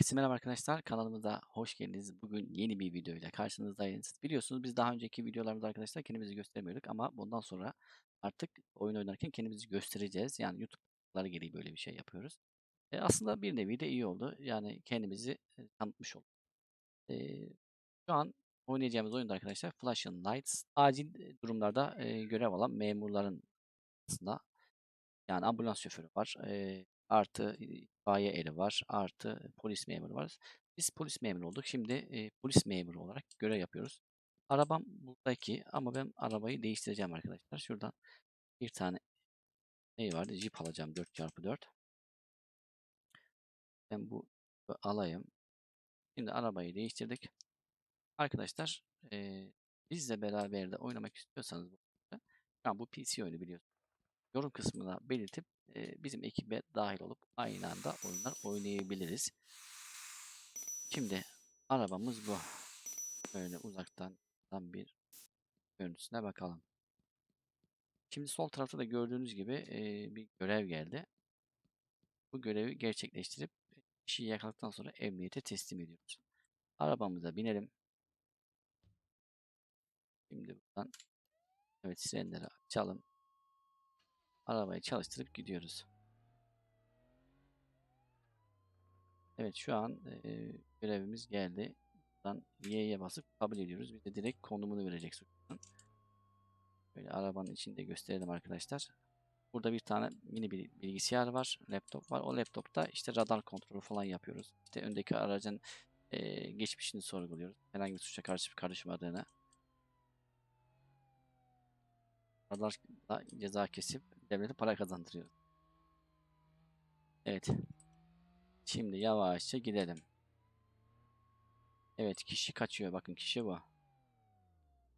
Herkese merhaba arkadaşlar. Kanalımıza hoş geldiniz. Bugün yeni bir video ile karşınızdayız. Biliyorsunuz biz daha önceki videolarımızda arkadaşlar kendimizi göstermiyorduk ama bundan sonra artık oyun oynarken kendimizi göstereceğiz. Yani YouTube'ları gereği böyle bir şey yapıyoruz. E, aslında bir nevi de iyi oldu. Yani kendimizi e, tanıtmış olduk. E, şu an oynayacağımız oyunda arkadaşlar Flashing Lights acil e, durumlarda e, görev alan memurların aslında yani ambulans şoförü var. E, artı itfaiye eri var. Artı polis memuru var. Biz polis memuru olduk. Şimdi e, polis memuru olarak görev yapıyoruz. Arabam buradaki ama ben arabayı değiştireceğim arkadaşlar. Şuradan bir tane ne vardı? Jeep alacağım 4x4. Ben bu alayım. Şimdi arabayı değiştirdik. Arkadaşlar e, bizle beraber de oynamak istiyorsanız an bu PC oyunu biliyorsunuz. Yorum kısmına belirtip e, bizim ekibe dahil olup aynı anda oyunlar oynayabiliriz. Şimdi arabamız bu. Böyle uzaktan bir görüntüsüne bakalım. Şimdi sol tarafta da gördüğünüz gibi e, bir görev geldi. Bu görevi gerçekleştirip kişiyi yakaladıktan sonra emniyete teslim ediyoruz. Arabamıza binelim. Şimdi buradan evet sirenleri açalım. Arabayı çalıştırıp gidiyoruz. Evet şu an e, görevimiz geldi. Buradan Y'ye basıp kabul ediyoruz. Bize direkt konumunu verecek suçlunun. Böyle arabanın içinde gösterelim arkadaşlar. Burada bir tane mini bir bilgisayar var, laptop var. O laptopta işte radar kontrolü falan yapıyoruz. İşte öndeki aracın e, geçmişini sorguluyoruz. Herhangi bir suça karşı karışmadığını. Radarla ceza kesip devlete para kazandırıyoruz. Evet. Şimdi yavaşça gidelim. Evet kişi kaçıyor. Bakın kişi bu.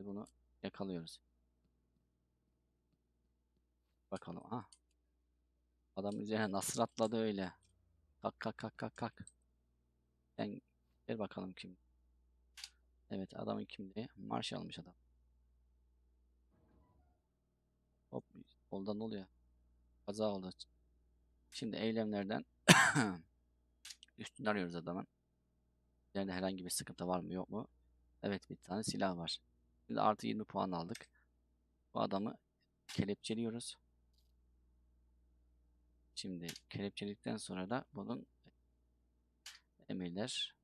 Bunu yakalıyoruz. Bakalım. Ha. Adam üzerine nasıl atladı öyle. Kalk kalk kalk kalk kalk. Sen ver bakalım kim. Evet adamın kimliği. Marş almış adam. Hop. Oldan oluyor. Kaza oldu. Şimdi eylemlerden üstünü arıyoruz adamın. Üzerinde herhangi bir sıkıntı var mı yok mu? Evet bir tane silah var. Şimdi artı 20 puan aldık. Bu adamı kelepçeliyoruz. Şimdi kelepçeledikten sonra da bunun emirler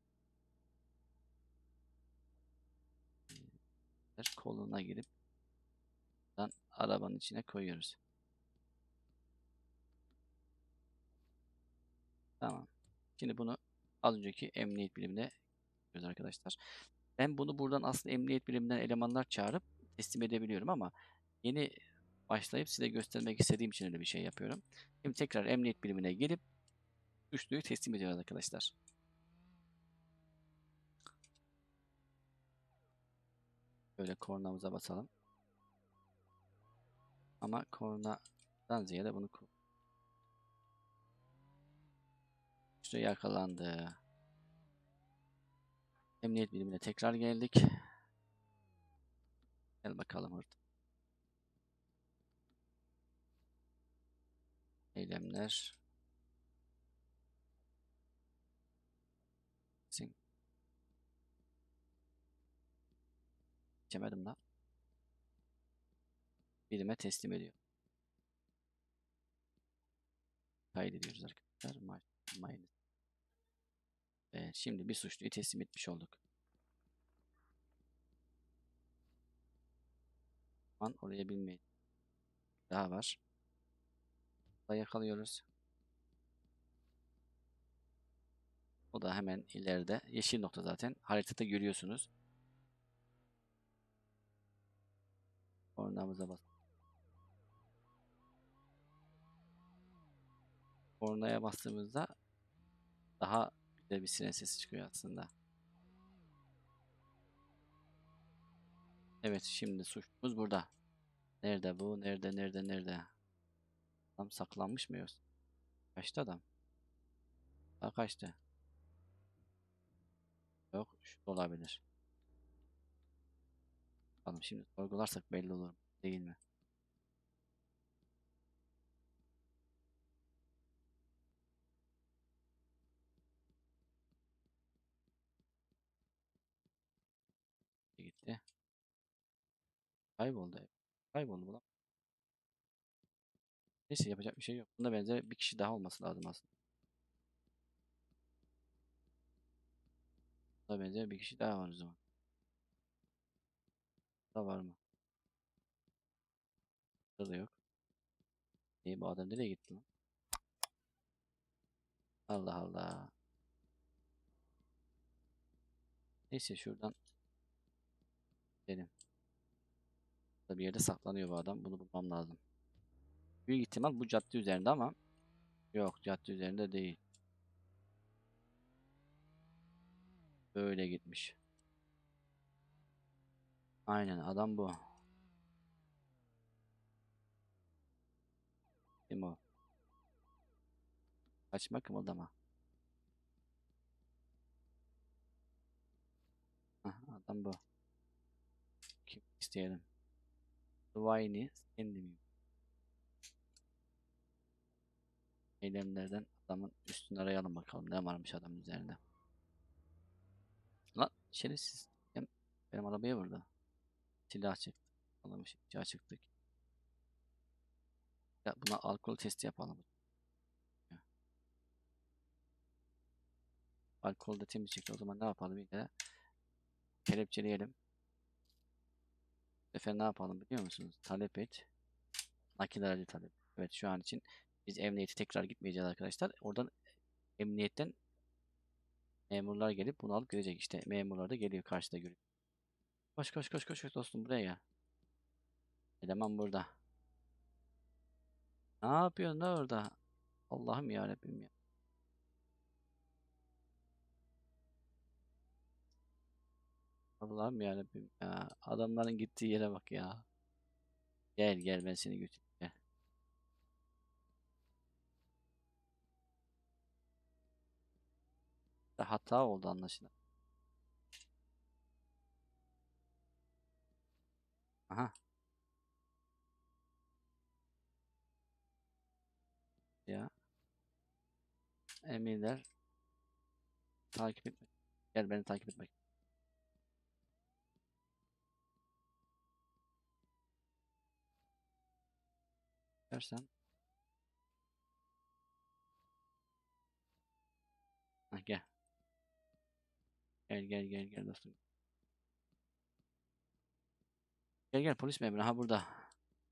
koluna girip arabanın içine koyuyoruz. Tamam. Şimdi bunu az önceki emniyet birimine yapıyoruz arkadaşlar. Ben bunu buradan aslında emniyet biriminden elemanlar çağırıp teslim edebiliyorum ama yeni başlayıp size göstermek istediğim için öyle bir şey yapıyorum. Şimdi tekrar emniyet birimine gelip üçlüyü teslim ediyoruz arkadaşlar. Böyle kornamıza basalım. Ama kornadan ziyade bunu Suçlu yakalandı. Emniyet birimine tekrar geldik. Gel bakalım orada. Eylemler. Geçemedim lan. Birime teslim ediyor. Kaydediyoruz arkadaşlar. Minus. Evet, şimdi bir suçluyu teslim etmiş olduk. An oraya binmeyin. Daha var. Da yakalıyoruz. O da hemen ileride. Yeşil nokta zaten. Haritada görüyorsunuz. Kornamıza bas. Kornaya bastığımızda daha güzel bir siren sesi çıkıyor aslında. Evet şimdi suçlumuz burada. Nerede bu? Nerede? Nerede? Nerede? Adam saklanmış mı yoksa? Kaçtı adam. Daha kaçtı. Yok şu olabilir. Bakalım şimdi sorgularsak belli olur değil mi? Kayboldu. Kayboldu bu lan. Neyse yapacak bir şey yok. Bunda benzer bir kişi daha olması lazım aslında. Buna benzer bir kişi daha var o zaman. Da var mı? Burada da yok. İyi bu adam nereye gitti lan? Allah Allah. Neyse şuradan gidelim. Burada bir yerde saklanıyor bu adam. Bunu bulmam lazım. Büyük ihtimal bu cadde üzerinde ama yok cadde üzerinde değil. Böyle gitmiş. Aynen adam bu. Kim o? Kaçma kımıldama. Hah, adam bu. Kim isteyelim? Dwayne'i kendim. Eylemlerden adamın üstünü arayalım bakalım ne varmış adamın üzerinde. Lan şerefsiz. Benim arabaya vurdu. Silah çıktı. Alamış. Silah çıktı. Ya buna alkol testi yapalım. Alkol de temiz çıktı. O zaman ne yapalım yine? Kelepçeleyelim. Efendim ne yapalım biliyor musunuz? Talep et. Nakil aracı talep. Evet şu an için biz emniyete tekrar gitmeyeceğiz arkadaşlar. Oradan emniyetten memurlar gelip bunu alıp gidecek. İşte memurlar da geliyor karşıda görüyor. Koş koş koş koş dostum buraya gel. Eleman burada. Ne yapıyorsun da orada? Allah'ım ya Rabbim ya. Allah'ım ya Rabbim ya. Adamların gittiği yere bak ya. Gel gel ben seni götüreyim. Hata oldu anlaşılan. Aha. Ya. Emirler. Takip etme. Gel beni takip etmek. Dersen. Ha, gel. Gel gel gel gel dostum. Gel gel polis memuru ha burada.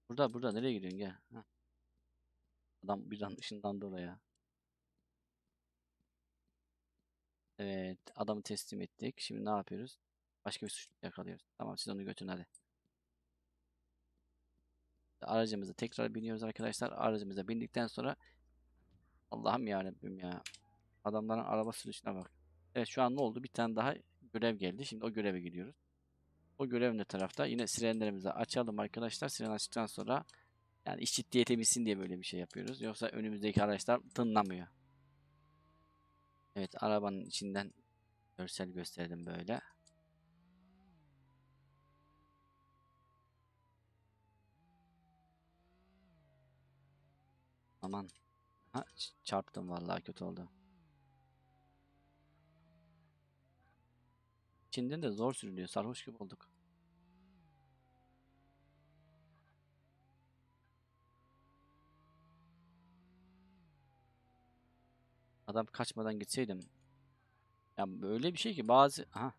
Burada burada nereye gidiyorsun gel. Ha. Adam birden ışınlandı oraya. Evet adamı teslim ettik. Şimdi ne yapıyoruz? Başka bir suçlu yakalıyoruz. Tamam siz onu götürün hadi. Aracımıza tekrar biniyoruz arkadaşlar. Aracımıza bindikten sonra Allah'ım yarabbim ya. Adamların araba sürüşüne bak. Evet şu an ne oldu? Bir tane daha görev geldi. Şimdi o göreve gidiyoruz. O görev ne tarafta? Yine sirenlerimizi açalım arkadaşlar. Siren açtıktan sonra yani iş ciddiyete binsin diye böyle bir şey yapıyoruz. Yoksa önümüzdeki araçlar tınlamıyor. Evet arabanın içinden görsel gösterdim böyle. Aman. Ha, çarptım vallahi kötü oldu. İçinden de zor sürülüyor. Sarhoş gibi olduk. Adam kaçmadan gitseydim. Ya böyle bir şey ki bazı aha,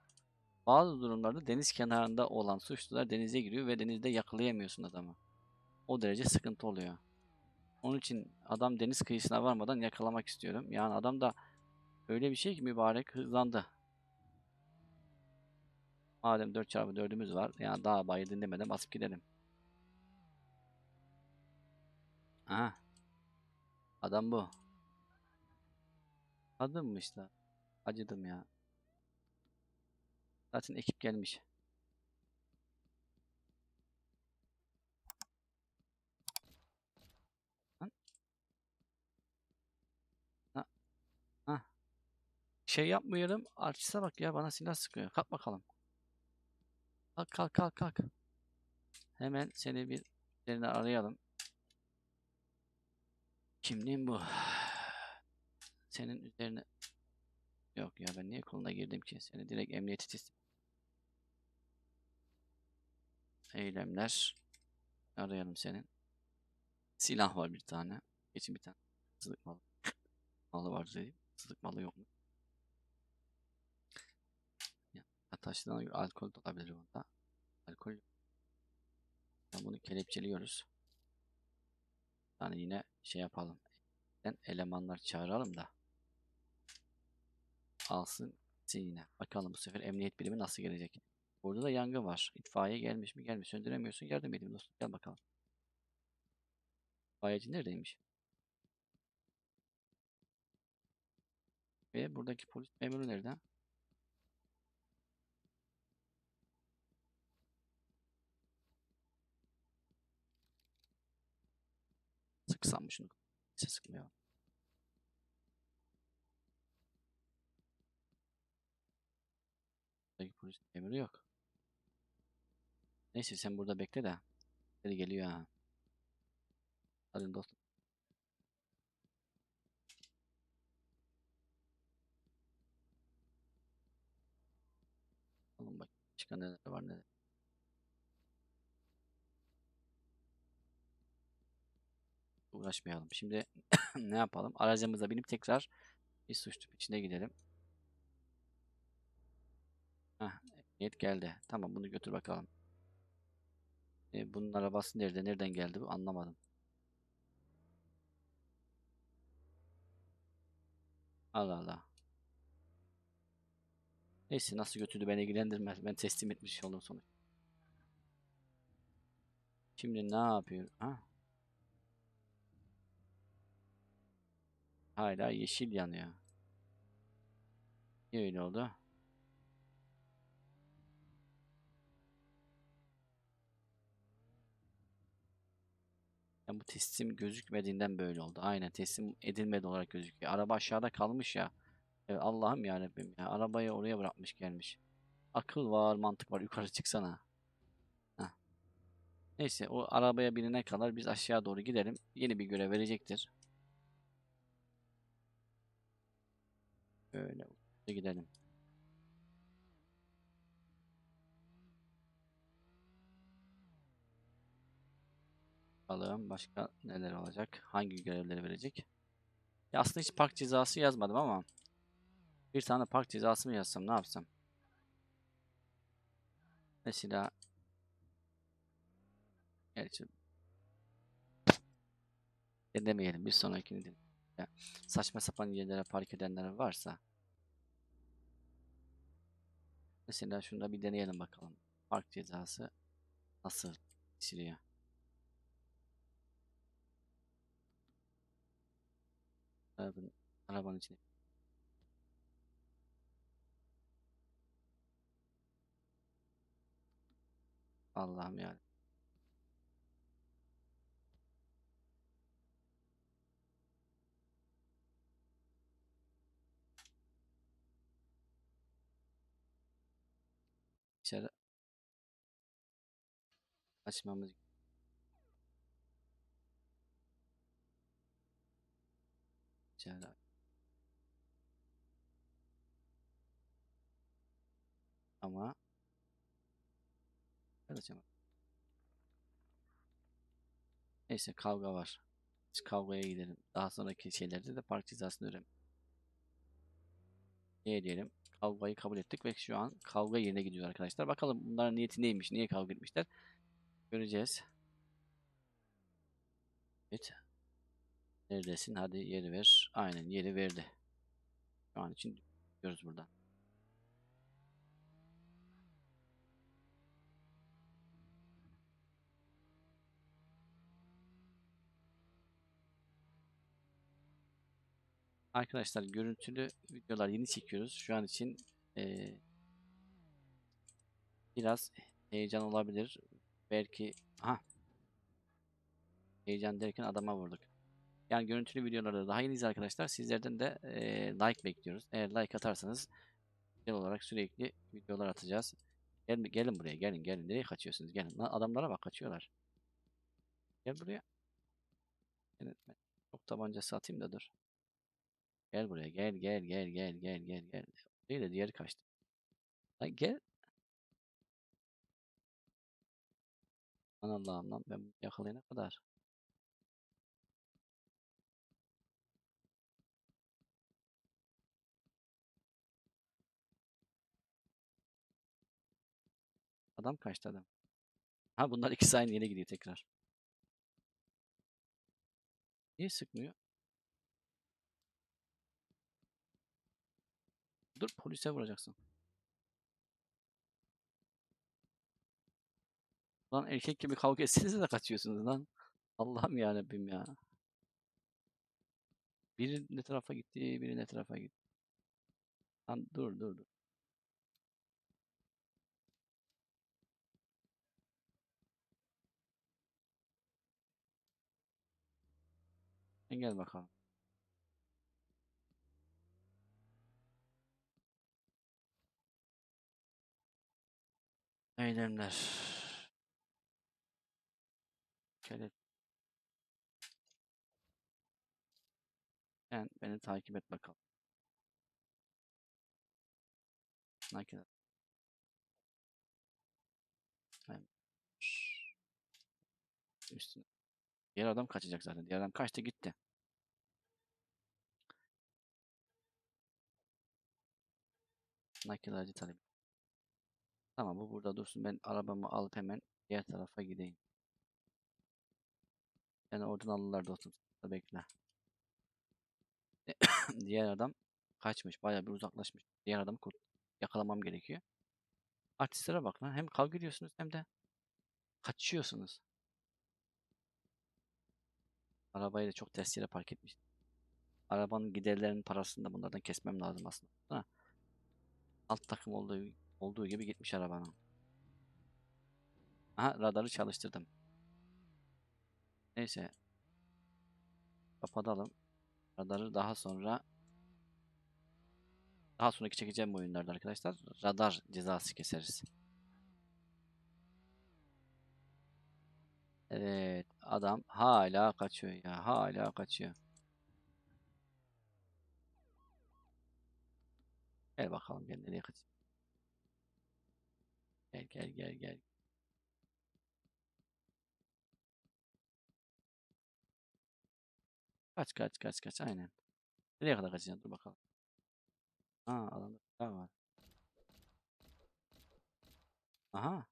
bazı durumlarda deniz kenarında olan suçlular denize giriyor ve denizde yakalayamıyorsun adamı. O derece sıkıntı oluyor. Onun için adam deniz kıyısına varmadan yakalamak istiyorum. Yani adam da öyle bir şey ki mübarek hızlandı. Madem 4x4'ümüz var. Yani daha bayır dinlemeden basıp gidelim. Aha. Adam bu. Adım mı işte? Acıdım ya. Zaten ekip gelmiş. Şey yapmıyorum. Artiste bak ya bana silah sıkıyor. Kalk bakalım. Kalk kalk kalk kalk. Hemen seni bir üzerine arayalım. Kimliğin bu. Senin üzerine Yok ya ben niye koluna girdim ki? Seni direkt emniyete teslim. Eylemler. Arayalım senin. Silah var bir tane. Geçin bir tane. Sızlık malı. malı var dedim. Sızlık malı yok mu? Taşlarına göre alkol olabilir bunda. Alkol yok. Ya bunu kelepçeliyoruz. Yani yine şey yapalım. Ben elemanlar çağıralım da. Alsın yine. Bakalım bu sefer emniyet birimi nasıl gelecek. Burada da yangın var. İtfaiye gelmiş mi gelmiş. Söndüremiyorsun. Yardım edeyim dostum. Gel bakalım. İtfaiyeci neredeymiş? Ve buradaki polis memuru nerede? Sıksam mı şunu? Neyse sıkmayalım. Buradaki polis memuru yok. Neyse sen burada bekle de. Biri geliyor ha. Hadi dostum. Alın bak. Başka neler var neler. Uğraşmayalım. Şimdi ne yapalım? Aracımıza binip tekrar bir suç içine gidelim. Heh, emniyet geldi. Tamam bunu götür bakalım. E, bunun arabası nerede? Nereden geldi bu? Anlamadım. Allah Allah. Neyse nasıl götürdü beni ilgilendirmez. Ben teslim etmiş oldum sonuç. Şimdi ne yapıyor? Ha? Hala yeşil yanıyor. Niye öyle oldu? Yani bu teslim gözükmediğinden böyle oldu. Aynen teslim edilmedi olarak gözüküyor. Araba aşağıda kalmış ya. Evet, Allah'ım ya Rabbim ya. Arabayı oraya bırakmış gelmiş. Akıl var, mantık var. Yukarı çıksana. Heh. Neyse o arabaya binene kadar biz aşağı doğru gidelim. Yeni bir görev verecektir. Böyle gidelim. Bakalım başka neler olacak? Hangi görevleri verecek? Ya aslında hiç park cezası yazmadım ama bir tane park cezası mı yazsam ne yapsam? Mesela Gerçi demeyelim bir sonrakini de. Ya, saçma sapan yerlere park edenler varsa mesela şunu da bir deneyelim bakalım. Park cezası nasıl siliyor? Arabanın, arabanın içine. Allah'ım ya. İçeri açmamız içeri ama açamam. Neyse kavga var. Biz kavgaya gidelim. Daha sonraki şeylerde de park cezasını öğren. Ne diyelim? Kavgayı kabul ettik ve şu an kavga yerine gidiyor arkadaşlar. Bakalım bunların niyeti neymiş? Niye kavga etmişler? Göreceğiz. Evet. Neredesin? Hadi yeri ver. Aynen yeri verdi. Şu an için diyoruz buradan. Arkadaşlar görüntülü videolar yeni çekiyoruz. Şu an için eee, biraz heyecan olabilir. Belki ha heyecan derken adama vurduk. Yani görüntülü videolarda daha yeniyiz arkadaşlar. Sizlerden de eee, like bekliyoruz. Eğer like atarsanız güzel olarak sürekli videolar atacağız. Gelin, gelin buraya gelin gelin. Nereye kaçıyorsunuz? Gelin. Lan adamlara bak kaçıyorlar. Gel buraya. Çok tabancası atayım da dur. Gel buraya gel gel gel gel gel gel gel. Değil de diğeri kaçtı. Lan gel. Aman Allah'ım lan ben bunu yakalayana kadar. Adam kaçtı adam. Ha bunlar ikisi aynı yere gidiyor tekrar. Niye sıkmıyor? Dur polise vuracaksın. Lan erkek gibi kavga etsenize de kaçıyorsunuz lan. Allah'ım yarabbim ya. Biri ne tarafa gitti, biri ne tarafa gitti. Lan dur dur dur. Gel bakalım. Eylemler. Şöyle sen beni takip et bakalım. Sen- Üstüne. Diğer adam kaçacak zaten. Diğer adam kaçtı gitti. Naked acı talep. Tamam bu burada dursun. Ben arabamı alıp hemen diğer tarafa gideyim. Yani oradan alırlar dostum. Bekle. Diğer adam kaçmış. Bayağı bir uzaklaşmış. Diğer adamı kurt yakalamam gerekiyor. Artistlere bak lan. Hem kavga ediyorsunuz hem de kaçıyorsunuz. Arabayı da çok ters yere park etmiş. Arabanın giderlerinin parasını da bunlardan kesmem lazım aslında. Ha. Alt takım olduğu, olduğu gibi gitmiş arabanın. Aha radarı çalıştırdım. Neyse. Kapatalım. Radarı daha sonra daha sonraki çekeceğim oyunlarda arkadaşlar. Radar cezası keseriz. Evet, adam hala kaçıyor ya, hala kaçıyor. Gel bakalım gel nereye kaç. Gel gel gel gel. Kaç kaç kaç kaç aynen. Nereye kadar kaçacaksın? Dur bakalım. Aa adamda silah var. Aha.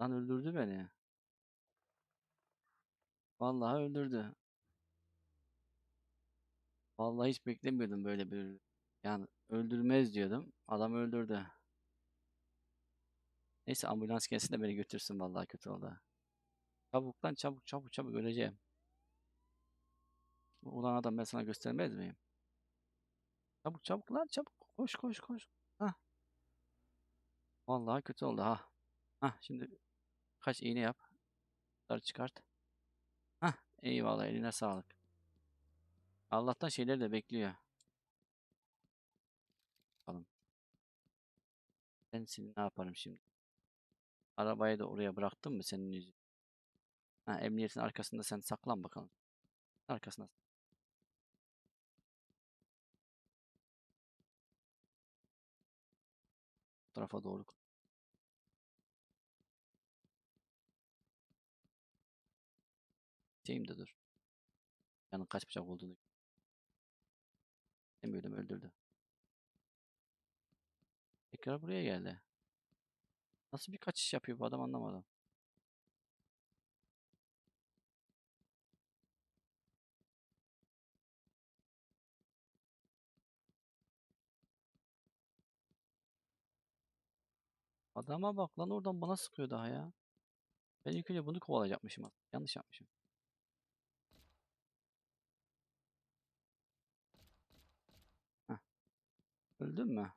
Lan öldürdü beni. Vallahi öldürdü. Vallahi hiç beklemiyordum böyle bir yani öldürmez diyordum. Adam öldürdü. Neyse ambulans gelsin de beni götürsün vallahi kötü oldu. Çabuk lan çabuk çabuk çabuk öleceğim. Ulan adam ben sana göstermez miyim? Çabuk çabuk lan çabuk koş koş koş. Hah. Vallahi kötü oldu ha. Hah şimdi kaç iğne yap. Bunları çıkart. Hah eyvallah eline sağlık. Allah'tan şeyler de bekliyor. Bakalım. Ben seni ne yaparım şimdi? Arabayı da oraya bıraktım mı senin yüzün? Ha, emniyetin arkasında sen saklan bakalım. Arkasına. Bu tarafa doğru. Şeyim de dur. Yanın kaç bıçak olduğunu. Demiyordum öldürdü. Tekrar buraya geldi. Nasıl bir kaçış yapıyor bu adam anlamadım. Adama bak lan oradan bana sıkıyor daha ya. Ben ilk önce bunu kovalayacakmışım. Yanlış yapmışım. Heh. Öldün mü?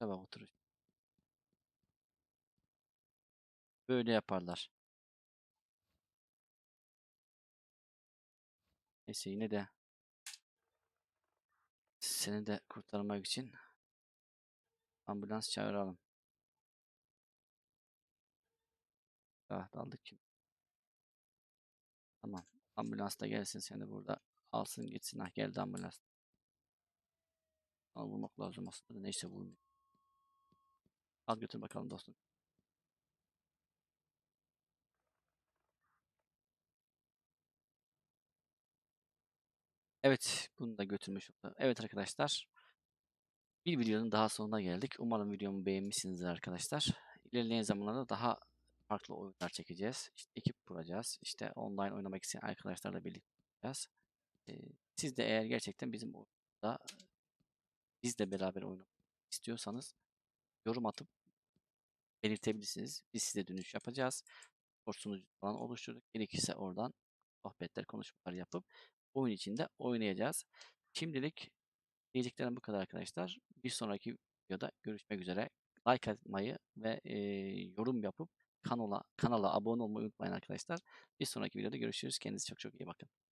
Bak otur. Böyle yaparlar. Neyse yine de seni de kurtarmak için ambulans çağıralım. Ah daldık ki. Tamam. Ambulans da gelsin seni burada alsın gitsin. Ah geldi ambulans. Al bulmak lazım aslında da neyse bulmuyor. Al götür bakalım dostum. Evet, bunu da götürmüş oldu. Evet arkadaşlar. Bir videonun daha sonuna geldik. Umarım videomu beğenmişsinizdir arkadaşlar. İlerleyen zamanlarda daha farklı oyunlar çekeceğiz. İşte ekip kuracağız. İşte online oynamak isteyen arkadaşlarla birlikte olacağız. Ee, siz de eğer gerçekten bizim oyunda bizle beraber oynamak istiyorsanız yorum atıp belirtebilirsiniz. Biz size dönüş yapacağız. Spor sunucu falan oluşturduk. Gerekirse oradan sohbetler, konuşmalar yapıp oyun içinde oynayacağız. Şimdilik diyeceklerim bu kadar arkadaşlar. Bir sonraki videoda görüşmek üzere. Like atmayı ve e, yorum yapıp kanala kanala abone olmayı unutmayın arkadaşlar. Bir sonraki videoda görüşürüz. Kendinize çok çok iyi bakın.